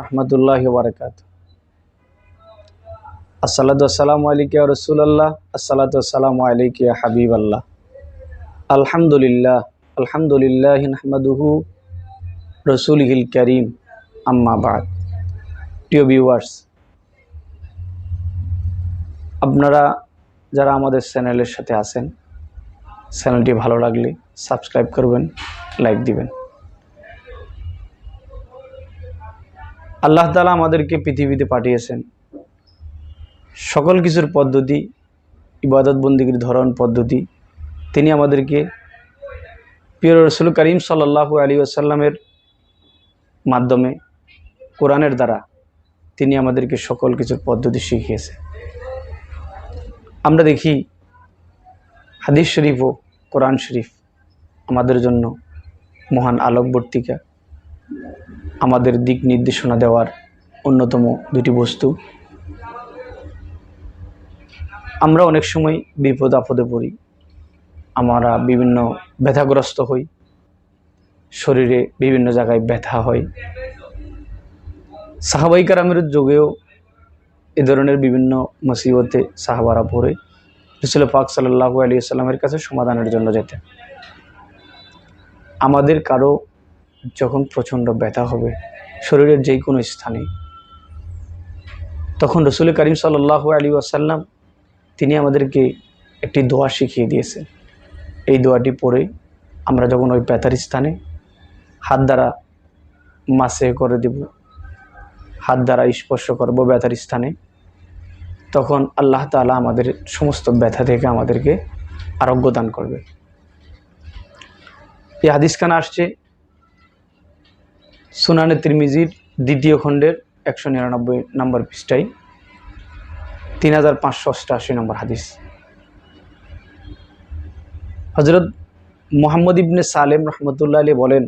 রহমতুল্লাহ বারকাত। আসসালাতু আসসালামু আলাইকা রসুলাল্লাহ, আসসালাতু আসসালামু আলাইকা হাবিব আল্লাহ আলহামদুলিল্লাহ আলহামদুলিল্লাহ নাহমাদুহু রসুলহিল করিম। আম্মা বাদ। প্রিয় ভিউয়ার্স আপনারা যারা আমাদের চ্যানেলের সাথে আছেন, চ্যানেলটি ভালো লাগলে সাবস্ক্রাইব করবেন, লাইক দিবেন। আল্লাহ তালা আমাদেরকে পৃথিবীতে পাঠিয়েছেন। সকল কিছুর পদ্ধতি, ইবাদত বন্দীগীর ধরন পদ্ধতি, তিনি আমাদেরকে প্রিয় রসুল করিম সাল্লাহু আলী আসাল্লামের মাধ্যমে কোরআনের দ্বারা তিনি আমাদেরকে সকল কিছুর পদ্ধতি শিখিয়েছে আমরা দেখি, হাদিস শরীফ ও কোরআন শরীফ আমাদের জন্য মহান আলোকবর্তিকা। আমাদের দিক নির্দেশনা দেওয়ার অন্যতম দুটি বস্তু। আমরা অনেক সময় বিপদ আপদে পড়ি। আমরা বিভিন্ন ব্যথাগ্রস্ত হই। শরীরে বিভিন্ন জায়গায় ব্যথা হয়। সাহাবাইকার আমের যুগেও এ ধরনের বিভিন্ন মুসিবতে সাহাবারা পড়ে। রসুল পাক সাল্লাহু আলী সাল্লামের কাছে সমাধানের জন্য যেতেন আমাদের কারও যখন প্রচণ্ড ব্যথা হবে, শরীরের যে কোনো স্থানে, তখন রসুল করিম সাল্লাহু আলী আসাল্লাম তিনি আমাদেরকে একটি দোয়া শিখিয়ে দিয়েছেন। এই দোয়াটি পড়ে আমরা যখন ওই ব্যথার স্থানে হাত দ্বারা মাসে করে দেব, হাত দ্বারা স্পর্শ করব ব্যথার স্থানে, তখন আল্লাহ তালা আমাদের সমস্ত ব্যথা থেকে আমাদেরকে আরোগ্য দান করবে। এই হাদিসখানা আসছে সুনানে তিরমিজির দ্বিতীয় খণ্ডের একশো নিরানব্বই নম্বর পৃষ্ঠায় তিন হাজার পাঁচশো অষ্টাশি নম্বর হাদিস। হজরত মোহাম্মদ ইবনে সালেম রহমতুল্লাহ আলী বলেন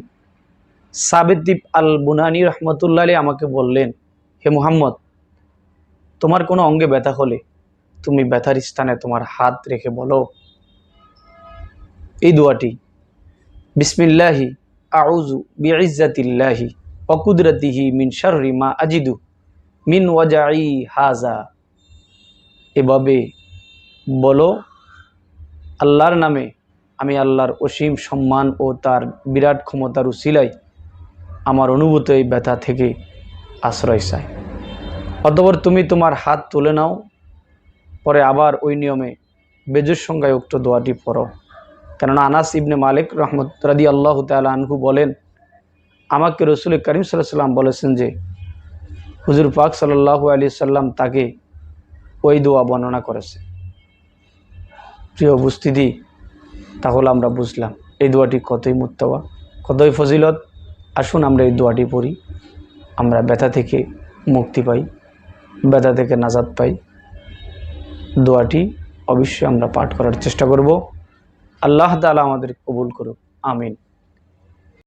সাবেদ্দীপ আল বুনানি রহমতুল্লাহ আলী আমাকে বললেন, হে মুহাম্মদ, তোমার কোনো অঙ্গে ব্যথা হলে তুমি ব্যথার স্থানে তোমার হাত রেখে বলো। এই দোয়াটি, বিসমিল্লাহি আউজু বিইজ্জাতিল্লাহি অকুদরতিহি মিন মা আজিদু মিন ওয়াজাই হাজা এভাবে বলো, আল্লাহর নামে আমি আল্লাহর অসীম সম্মান ও তার বিরাট ক্ষমতার উশিলাই আমার অনুভূত এই ব্যথা থেকে আশ্রয় চাই। অতপর তুমি তোমার হাত তুলে নাও, পরে আবার ওই নিয়মে বেজুর সংখ্যায় উক্ত দোয়াটি পড়ো। কেননা আনাস ইবনে মালিক রহমত রাদি আল্লাহ তালা আনহু বলেন আমাকে রসুল করিম সাল্লাম বলেছেন যে, হুজুর পাক সাল্লাহু আলি সাল্লাম তাকে ওই দোয়া বর্ণনা করেছে। প্রিয় উপস্থিতি, তাহলে আমরা বুঝলাম এই দোয়াটি কতই মুত্তবা কতই ফজিলত। আসুন আমরা এই দোয়াটি পড়ি। আমরা ব্যথা থেকে মুক্তি পাই, ব্যথা থেকে নাজাদ পাই। দোয়াটি অবশ্যই আমরা পাঠ করার চেষ্টা করব। আল্লাহ তালা আমাদের কবুল করুক। আমিন।